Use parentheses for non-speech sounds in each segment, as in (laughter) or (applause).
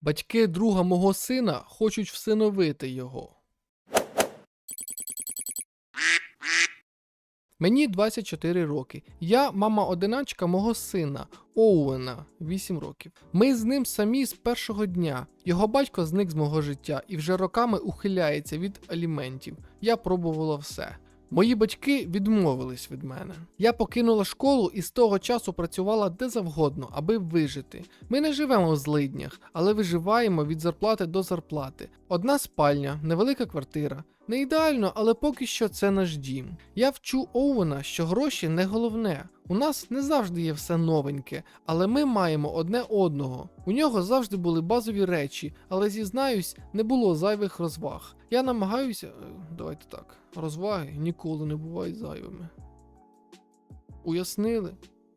Батьки друга мого сина хочуть всиновити його. Мені 24 роки. Я мама одиначка мого сина Оуена, 8 років. Ми з ним самі з першого дня. Його батько зник з мого життя і вже роками ухиляється від аліментів. Я пробувала все. Мої батьки відмовились від мене. Я покинула школу і з того часу працювала де завгодно, аби вижити. Ми не живемо в злиднях, але виживаємо від зарплати до зарплати. Одна спальня, невелика квартира. Не ідеально, але поки що це наш дім. Я вчу Оуена, що гроші не головне. У нас не завжди є все новеньке, але ми маємо одне одного. У нього завжди були базові речі, але зізнаюсь, не було зайвих розваг. Я намагаюся. е, Давайте так. Розваги ніколи не бувають зайвими. Уяснили?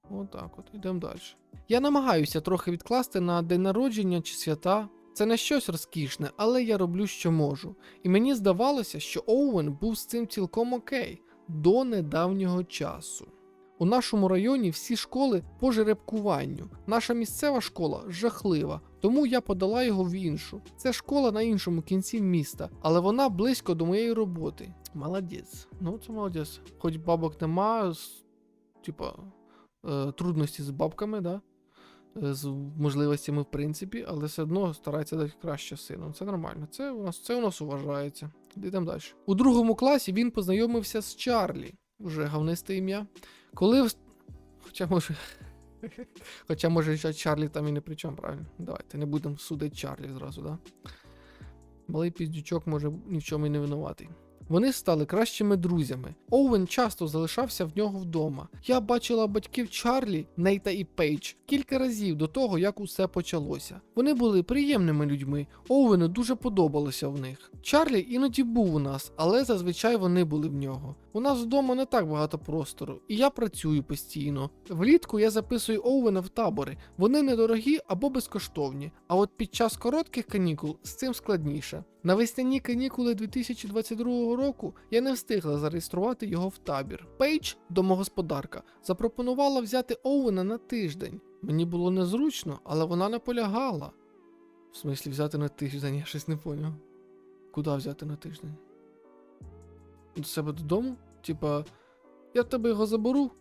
Отак от, ідемо далі. Я намагаюся трохи відкласти на день народження чи свята. Це не щось розкішне, але я роблю, що можу. І мені здавалося, що Оуен був з цим цілком окей до недавнього часу. У нашому районі всі школи по жеребкуванню. Наша місцева школа жахлива, тому я подала його в іншу. Це школа на іншому кінці міста, але вона близько до моєї роботи. Молодець. Ну, це молодець. Хоч бабок нема, з, типа, е, трудності з бабками, да? Е, з можливостями, в принципі, але все одно старається дати краще сину. Це нормально. Це у нас, це у нас уважається. Йдемо далі. У другому класі він познайомився з Чарлі. Вже гавнисте ім'я. Коли. в- Хоча може. (laughs) Хоча може ще Чарлі там і не при чому, правильно? Давайте не будемо судити Чарлі зразу, да? Малий піздючок може ні в чому і не винуватий. Вони стали кращими друзями. Оуен часто залишався в нього вдома. Я бачила батьків Чарлі, Нейта і Пейдж кілька разів до того, як усе почалося. Вони були приємними людьми. Оуену дуже подобалося в них. Чарлі іноді був у нас, але зазвичай вони були в нього. У нас вдома не так багато простору, і я працюю постійно. Влітку я записую Оуена в табори. Вони недорогі або безкоштовні. А от під час коротких канікул з цим складніше. На весняні канікули 2022 року я не встигла зареєструвати його в табір. Пейдж, домогосподарка, запропонувала взяти Оуена на тиждень. Мені було незручно, але вона наполягала. В смислі взяти на тиждень, я щось не поняв. Куди взяти на тиждень? До себе додому? Типа, я тебе його заберу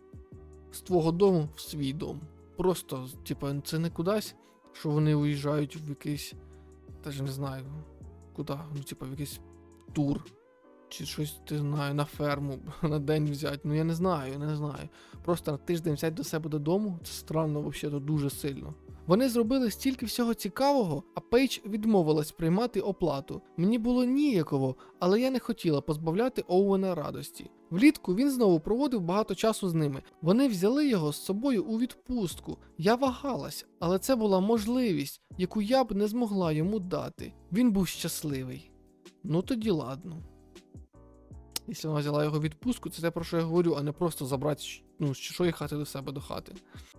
з твого дому в свій дом. Просто, типа, це не кудись, що вони уїжджають в якийсь. Теж не знаю, куди, ну, типа, в якийсь тур. Чи щось, ти знаю, на ферму (laughs) на день взяти. Ну я не знаю, не знаю. Просто на тиждень взяти до себе додому, це странно, взагалі, дуже сильно. Вони зробили стільки всього цікавого, а Пейдж відмовилась приймати оплату. Мені було ніяково, але я не хотіла позбавляти Оуена радості. Влітку він знову проводив багато часу з ними. Вони взяли його з собою у відпустку. Я вагалась, але це була можливість, яку я б не змогла йому дати. Він був щасливий. Ну тоді ладно. Якщо вона взяла його відпустку, це те, про що я говорю, а не просто забрати ну, з чужої хати до себе до хати.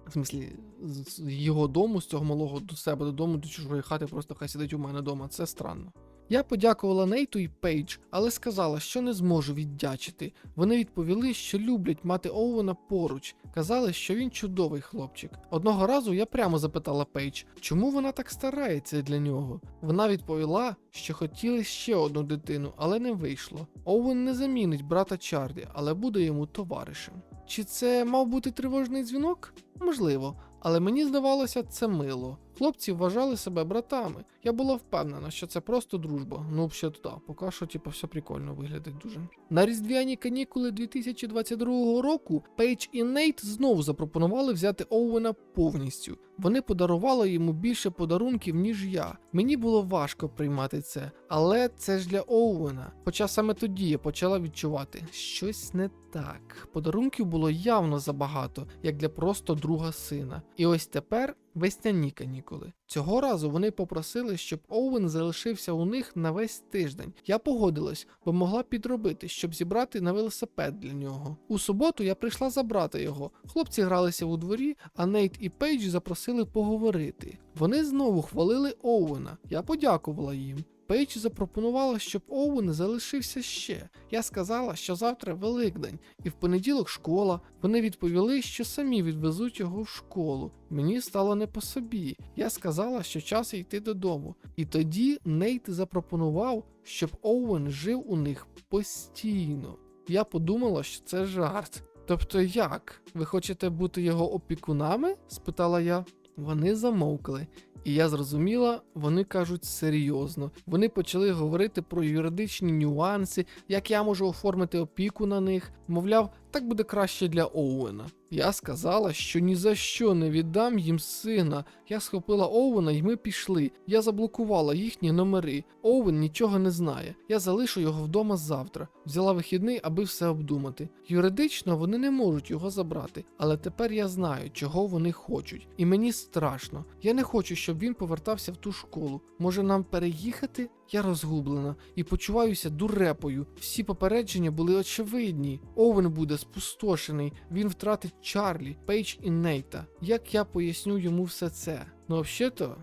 В смислі, з його дому, з цього малого до себе додому, до чужої хати, просто хай сидить у мене вдома. Це странно. Я подякувала Нейту і Пейдж, але сказала, що не зможу віддячити. Вони відповіли, що люблять мати Оуена поруч. Казали, що він чудовий хлопчик. Одного разу я прямо запитала Пейдж, чому вона так старається для нього. Вона відповіла, що хотіли ще одну дитину, але не вийшло. Оуен не замінить брата Чарлі, але буде йому товаришем. Чи це мав бути тривожний дзвінок? Можливо, але мені здавалося це мило. Хлопці вважали себе братами. Я була впевнена, що це просто дружба. Ну, взагалі, да, поки що, типу, все прикольно виглядить дуже. На різдвяні канікули 2022 року Пейдж і Нейт знову запропонували взяти Оуена повністю. Вони подарували йому більше подарунків, ніж я. Мені було важко приймати це, але це ж для Оуена. Хоча саме тоді я почала відчувати щось не так. Подарунків було явно забагато, як для просто друга сина. І ось тепер весняні канікули. Цього разу вони попросили, щоб Оуен залишився у них на весь тиждень. Я погодилась, бо могла підробити, щоб зібрати на велосипед для нього. У суботу я прийшла забрати його. Хлопці гралися у дворі, а Нейт і Пейдж запросили поговорити. Вони знову хвалили Оуена. Я подякувала їм. Пейдж запропонувала, щоб Оуен залишився ще. Я сказала, що завтра Великдень, і в понеділок школа. Вони відповіли, що самі відвезуть його в школу. Мені стало не по собі. Я сказала, що час йти додому. І тоді Нейт запропонував, щоб Оуен жив у них постійно. Я подумала, що це жарт. Тобто як? Ви хочете бути його опікунами? спитала я. Вони замовкли, і я зрозуміла, вони кажуть серйозно. Вони почали говорити про юридичні нюанси, як я можу оформити опіку на них. Мовляв, так буде краще для Оуена. Я сказала, що ні за що не віддам їм сина. Я схопила Оуена і ми пішли. Я заблокувала їхні номери. Оуен нічого не знає. Я залишу його вдома завтра. Взяла вихідний, аби все обдумати. Юридично вони не можуть його забрати, але тепер я знаю, чого вони хочуть. І мені страшно. Я не хочу, щоб він повертався в ту школу. Може нам переїхати? Я розгублена і почуваюся дурепою. Всі попередження були очевидні. Овен буде спустошений, він втратить Чарлі, Пейдж і Нейта. Як я поясню йому все це? Ну, взагалі-то,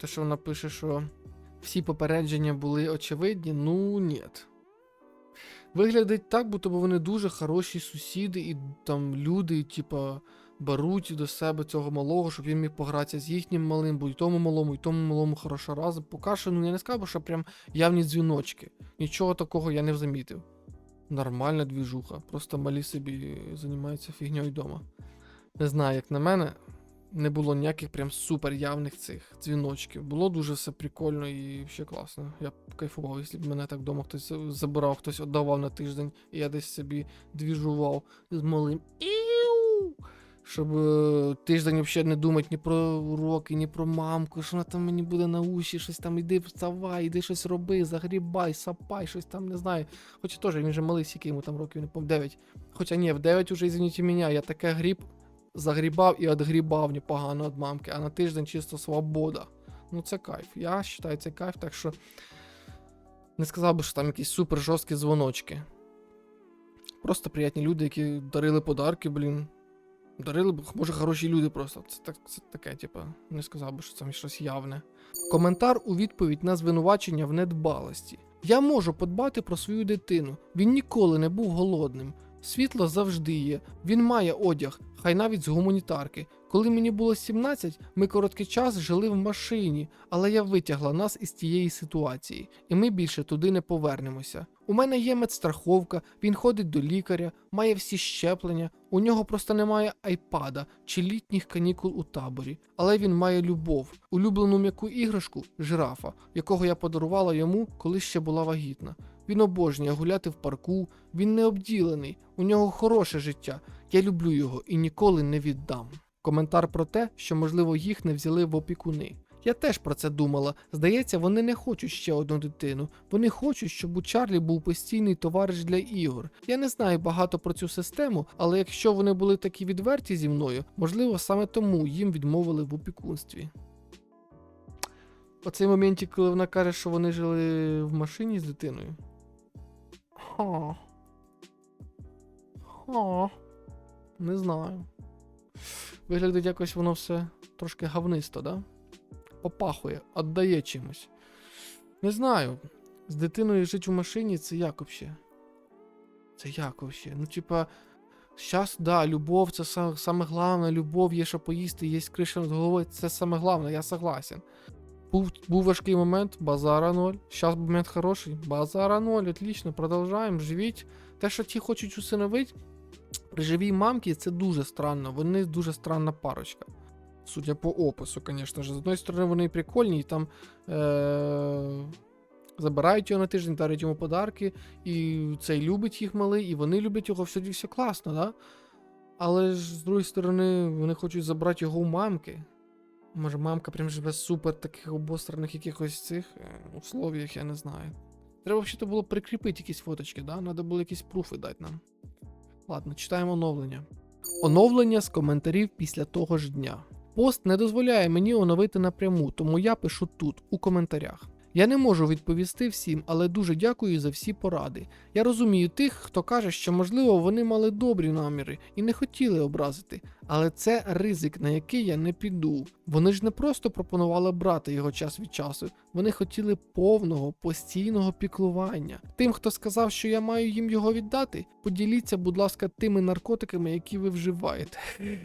те, що вона пише, що всі попередження були очевидні, ну ні. Виглядить так, будто вони дуже хороші сусіди і там люди, типа, беруть до себе цього малого, щоб він міг погратися з їхнім малим, бо й тому малому, і тому малому хорошо разом. Поки що, ну я не скажу, що прям явні дзвіночки. Нічого такого я не замітив. Нормальна двіжуха. Просто малі собі займаються фігньою вдома. Не знаю, як на мене, не було ніяких прям супер явних цих дзвіночків. Було дуже все прикольно і ще класно. Я б кайфував, якщо б мене так вдома хтось забирав, хтось віддавав на тиждень, і я десь собі двіжував з малим. Іу! Щоб е, тиждень взагалі не думати ні про уроки, ні про мамку, що вона там мені буде на уші, щось там іди вставай, іди щось роби, загрібай, сапай, щось там не знаю. Хоча теж він же малий, скільки йому там років, не пам'ятаю, 9. Хоча ні, в 9 уже, извините мене, я таке гріб загрібав і відгрібав непогано від мамки, а на тиждень чисто свобода. Ну це кайф. Я вважаю це кайф, так що не сказав би, що там якісь супер жорсткі дзвоночки. Просто приятні люди, які дарили подарки, блін. Дарили б, може, хороші люди просто. Це, так, це таке, типа, не сказав би, що це щось явне. Коментар у відповідь на звинувачення в недбалості. Я можу подбати про свою дитину. Він ніколи не був голодним. Світло завжди є. Він має одяг, хай навіть з гуманітарки. Коли мені було 17, ми короткий час жили в машині, але я витягла нас із тієї ситуації, і ми більше туди не повернемося. У мене є медстраховка, він ходить до лікаря, має всі щеплення, у нього просто немає айпада чи літніх канікул у таборі, але він має любов, улюблену м'яку іграшку жирафа, якого я подарувала йому, коли ще була вагітна. Він обожнює гуляти в парку, він не обділений, у нього хороше життя. Я люблю його і ніколи не віддам. Коментар про те, що можливо їх не взяли в опікуни. Я теж про це думала. Здається, вони не хочуть ще одну дитину. Вони хочуть, щоб у Чарлі був постійний товариш для ігор. Я не знаю багато про цю систему, але якщо вони були такі відверті зі мною, можливо, саме тому їм відмовили в опікунстві. Оцей моментик, коли вона каже, що вони жили в машині з дитиною. Ха. Ха. Не знаю. Виглядить якось воно все трошки гавнисто, да? Попахує, віддає чимось. Не знаю. З дитиною жити в машині це як вообще? Це як вообще? Ну, типа, зараз, да, любов, це са- саме головне, любов, є що поїсти, є криша над головою, це саме головне, я согласен. Був, був важкий момент, базара ноль. Зараз момент хороший, базара ноль, отлично, продовжаємо, живіть. Те, що ті хочуть усиновити, при живій мамці це дуже странно. Вони дуже странна парочка. Судя по опису, звісно ж. З одної сторони, вони прикольні, і там е- забирають його на тиждень, дарять йому подарки, і цей любить їх малий, і вони люблять його, все, все класно, да? Але ж з другої сторони, вони хочуть забрати його у мамки. Може, мамка прям живе супер таких обостраних якихось цих е, условіях, я не знаю. Треба взагалі було прикріпити якісь фоточки, да? Треба було якісь пруфи дати нам. Ладно, читаємо оновлення. Оновлення з коментарів після того ж дня. Пост не дозволяє мені оновити напряму, тому я пишу тут, у коментарях. Я не можу відповісти всім, але дуже дякую за всі поради. Я розумію тих, хто каже, що можливо вони мали добрі наміри і не хотіли образити, але це ризик, на який я не піду. Вони ж не просто пропонували брати його час від часу, вони хотіли повного постійного піклування. Тим, хто сказав, що я маю їм його віддати, поділіться, будь ласка, тими наркотиками, які ви вживаєте. (laughs)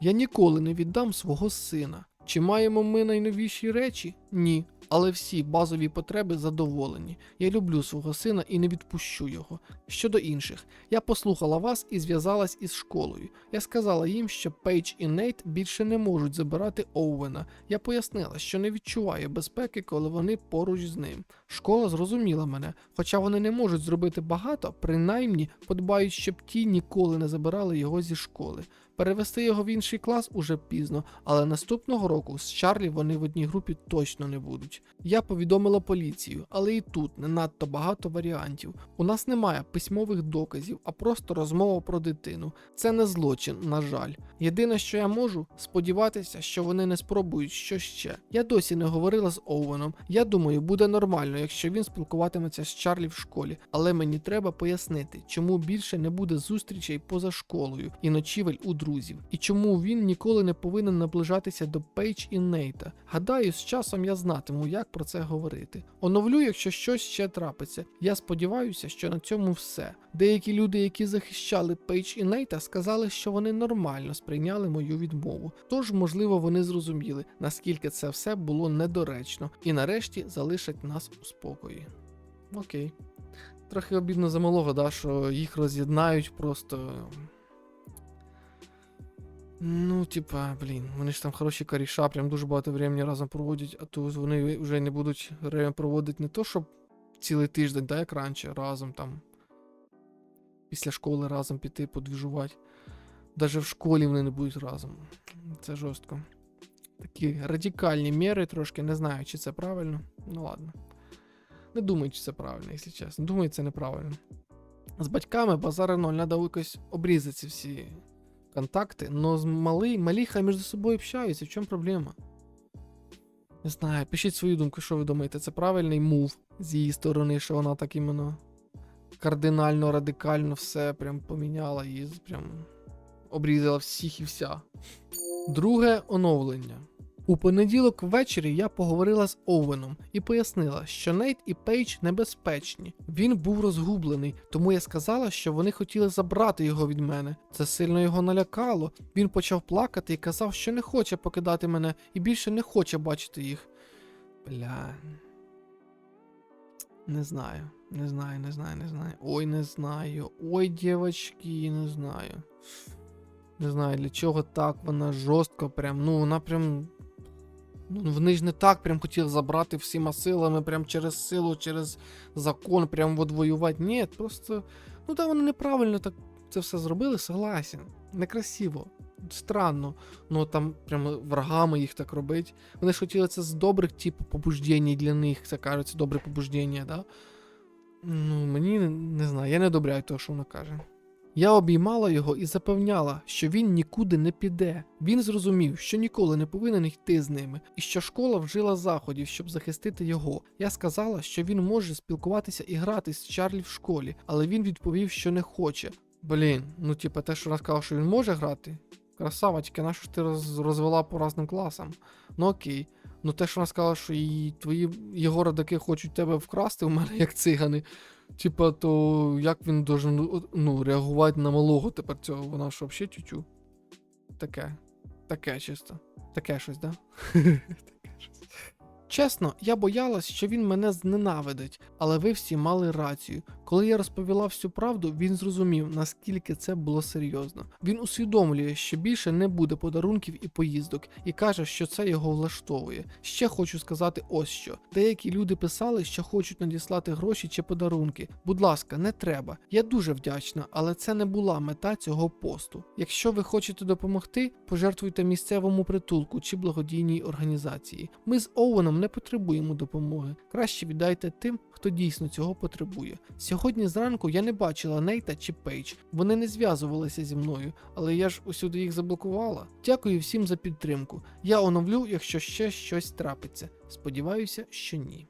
Я ніколи не віддам свого сина. Чи маємо ми найновіші речі? Ні. Але всі базові потреби задоволені. Я люблю свого сина і не відпущу його. Щодо інших, я послухала вас і зв'язалась із школою. Я сказала їм, що Пейдж і Нейт більше не можуть забирати Оуена. Я пояснила, що не відчуваю безпеки, коли вони поруч з ним. Школа зрозуміла мене, хоча вони не можуть зробити багато, принаймні подбають, щоб ті ніколи не забирали його зі школи. Перевести його в інший клас уже пізно, але наступного року з Чарлі вони в одній групі точно не будуть. Я повідомила поліцію, але і тут не надто багато варіантів. У нас немає письмових доказів, а просто розмова про дитину. Це не злочин, на жаль. Єдине, що я можу, сподіватися, що вони не спробують що ще. Я досі не говорила з Оуеном. Я думаю, буде нормально, якщо він спілкуватиметься з Чарлі в школі, але мені треба пояснити, чому більше не буде зустрічей поза школою і ночівель у друзів, і чому він ніколи не повинен наближатися до Пейдж і Нейта. Гадаю, з часом я знатиму, як про це говорити. Оновлю, якщо щось ще трапиться. Я сподіваюся, що на цьому все. Деякі люди, які захищали Пейдж і Нейта, сказали, що вони нормально сприйняли мою відмову. Тож, можливо, вони зрозуміли, наскільки це все було недоречно, і нарешті залишать нас у спокої. Окей. Трохи обідно за малого, да, що їх роз'єднають просто. Ну, типа, блін, вони ж там хороші коріша, прям дуже багато времени разом проводять, а то вони вже не будуть проводити не то, щоб цілий тиждень, да, як раніше, разом там. Після школи разом піти подвіжувати. Даже в школі вони не будуть разом. Це жорстко. Такі радикальні міри трошки, не знаю, чи це правильно. Ну ладно. Не думаю, чи це правильно, якщо чесно. Думаю, це неправильно. З батьками базари ноль, треба якось обрізати всі контакти, но мали, малі хай між собою общаються, в чому проблема? Не знаю, пишіть свою думку, що ви думаєте, це правильний мув з її сторони, що вона так іменно кардинально, радикально все прям поміняла і прям обрізала всіх і вся. Друге оновлення. У понеділок ввечері я поговорила з Оуеном і пояснила, що Нейт і Пейдж небезпечні. Він був розгублений, тому я сказала, що вони хотіли забрати його від мене. Це сильно його налякало. Він почав плакати і казав, що не хоче покидати мене і більше не хоче бачити їх. Бля. Не знаю, не знаю, не знаю, не знаю. Ой, не знаю. Ой, дівчатки, не знаю. Не знаю, для чого так вона жорстко прям. Ну, вона прям. Ну, вони ж не так прям хотіли забрати всіма силами, прям через силу, через закон, прям от воювати. Ні, просто. Ну так вони неправильно так це все зробили, согласен. Некрасиво. Странно. Ну там прямо врагами їх так робить. Вони ж хотіли це з добрих, типу, побуждень для них, це кажуть, добре побуждення, да? Ну, мені не знаю, я не одобряю того, що вона каже. Я обіймала його і запевняла, що він нікуди не піде. Він зрозумів, що ніколи не повинен йти з ними, і що школа вжила заходів, щоб захистити його. Я сказала, що він може спілкуватися і грати з Чарлі в школі, але він відповів, що не хоче. Блін, ну типа те, що вона сказала, що він може грати. Красава, тільки на що ти роз, розвела по разним класам. Ну окей. Ну те, що вона сказала, що і твої його родаки хочуть тебе вкрасти в мене як цигани. Типа, то як він должен ну, реагувати на малого тепер цього? Вона ж взагалі тютю. Таке. Таке чисто. Таке щось, да? (laughs) Таке щось. Чесно, я боялась, що він мене зненавидить, але ви всі мали рацію. Коли я розповіла всю правду, він зрозумів, наскільки це було серйозно. Він усвідомлює, що більше не буде подарунків і поїздок, і каже, що це його влаштовує. Ще хочу сказати ось що: деякі люди писали, що хочуть надіслати гроші чи подарунки. Будь ласка, не треба. Я дуже вдячна, але це не була мета цього посту. Якщо ви хочете допомогти, пожертвуйте місцевому притулку чи благодійній організації. Ми з Оуеном не потребуємо допомоги. Краще віддайте тим, хто дійсно цього потребує. Сьогодні зранку я не бачила Нейта чи Пейдж. Вони не зв'язувалися зі мною, але я ж усюди їх заблокувала. Дякую всім за підтримку. Я оновлю, якщо ще щось трапиться. Сподіваюся, що ні.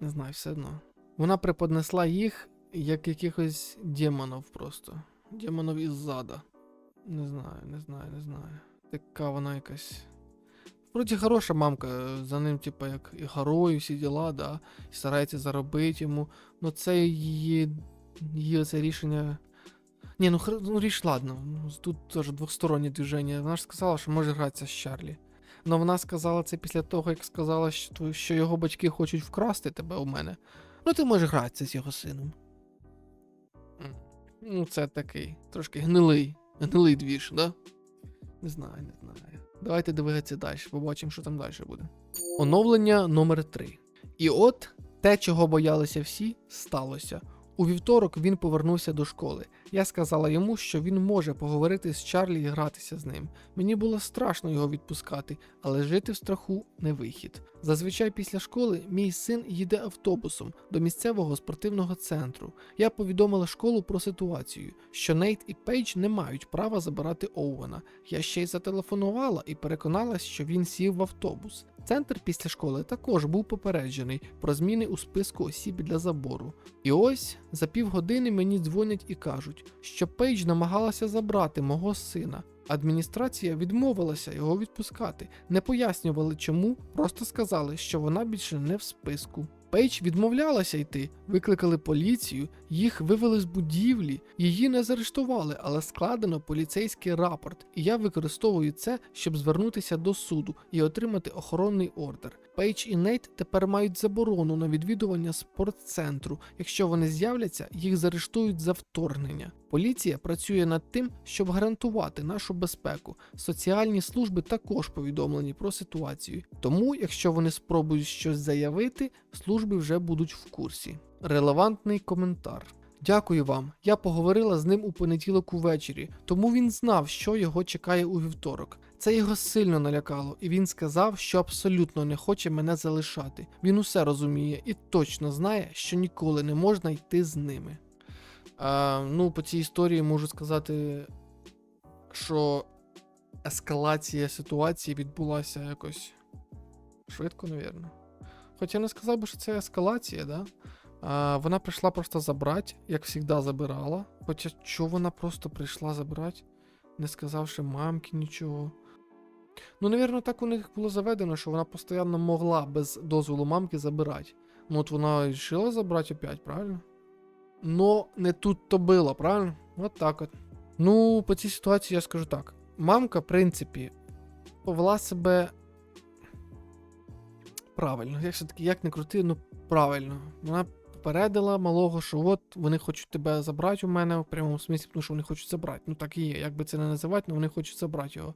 Не знаю, все одно. Вона преподнесла їх як якихось демонів просто. Демонів із зада. Не знаю, не знаю, не знаю. Така вона якась. Вроді хороша мамка, за ним, типа, як і горою, всі діла, да, і старається заробити йому. Ну це її, її це рішення. Ні, ну, хр- ну річ, ладно. ну, Тут теж двостороннє движення. Вона ж сказала, що може гратися з Чарлі. Но вона сказала це після того, як сказала, що, що його батьки хочуть вкрасти тебе у мене. Ну, ти можеш гратися з його сином. Ну, це такий, трошки гнилий. Гнилий двіж, да? Не знаю, не знаю. Давайте дивитися далі, побачимо, що там далі буде. Оновлення номер 3. І от те, чого боялися всі, сталося. У вівторок він повернувся до школи. Я сказала йому, що він може поговорити з Чарлі і гратися з ним. Мені було страшно його відпускати, але жити в страху не вихід. Зазвичай після школи мій син їде автобусом до місцевого спортивного центру. Я повідомила школу про ситуацію, що Нейт і Пейдж не мають права забирати Оуена. Я ще й зателефонувала і переконалась, що він сів в автобус. Центр після школи також був попереджений про зміни у списку осіб для забору. І ось за півгодини мені дзвонять і кажуть, що Пейдж намагалася забрати мого сина. Адміністрація відмовилася його відпускати, не пояснювали чому, просто сказали, що вона більше не в списку. Пейдж відмовлялася йти, викликали поліцію, їх вивели з будівлі, її не заарештували, але складено поліцейський рапорт, і я використовую це, щоб звернутися до суду і отримати охоронний ордер. Пейдж і Нейт тепер мають заборону на відвідування спортцентру. Якщо вони з'являться, їх заарештують за вторгнення. Поліція працює над тим, щоб гарантувати нашу безпеку. Соціальні служби також повідомлені про ситуацію. Тому, якщо вони спробують щось заявити, служби вже будуть в курсі. Релевантний коментар. Дякую вам. Я поговорила з ним у понеділок увечері, тому він знав, що його чекає у вівторок. Це його сильно налякало, і він сказав, що абсолютно не хоче мене залишати. Він усе розуміє і точно знає, що ніколи не можна йти з ними. А, ну, по цій історії можу сказати, що ескалація ситуації відбулася якось швидко, навірно. Хоча не сказав би, що це ескалація, да? А, вона прийшла просто забрати, як завжди забирала. Хоча чого вона просто прийшла забрати, не сказавши мамки нічого. Ну, навірно, так у них було заведено, що вона постійно могла без дозволу мамки забирати. Ну, от вона вирішила забрати опять, правильно? Но не тут то було, правильно? От так от. Ну, по цій ситуації я скажу так. Мамка, в принципі, повела себе правильно. Як все-таки, як не крути, ну правильно. Вона попередила малого, що от вони хочуть тебе забрати у мене в прямому смислі, тому що вони хочуть забрати. Ну так і є. Як би це не називати, але вони хочуть забрати його.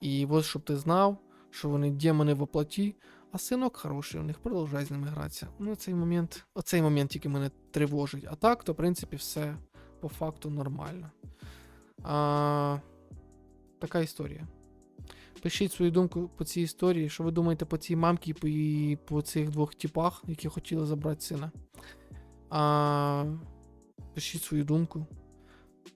І от щоб ти знав, що вони демони в оплаті, а синок хороший, у них продовжай з ними гратися. Ну, цей момент, оцей момент тільки мене тривожить. А так, то, в принципі, все по факту нормально. А, така історія. Пишіть свою думку по цій історії, що ви думаєте по цій мамці і по, цих двох типах, які хотіли забрати сина. А, пишіть свою думку.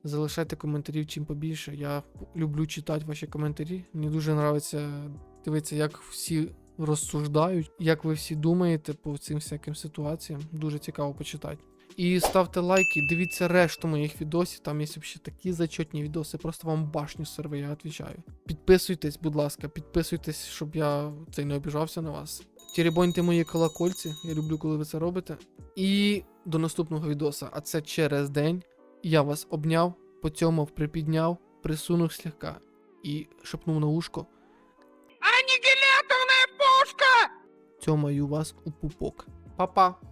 Залишайте коментарів чим побільше. Я люблю читати ваші коментарі. Мені дуже подобається дивитися, як всі розсуждають, як ви всі думаєте по цим всяким ситуаціям. Дуже цікаво почитати. І ставте лайки, дивіться решту моїх відосів. Там є ще такі зачетні відоси, просто вам башню серве, я відповідаю. Підписуйтесь, будь ласка, підписуйтесь, щоб я цей не обіжався на вас. Теребоньте мої колокольці, я люблю, коли ви це робите. І до наступного відоса. А це через день. Я вас обняв, поцьомав, припідняв, присунув слегка і шепнув на ушко. Аннигиляторная пушка! Цьомаю вас у пупок. Па-па!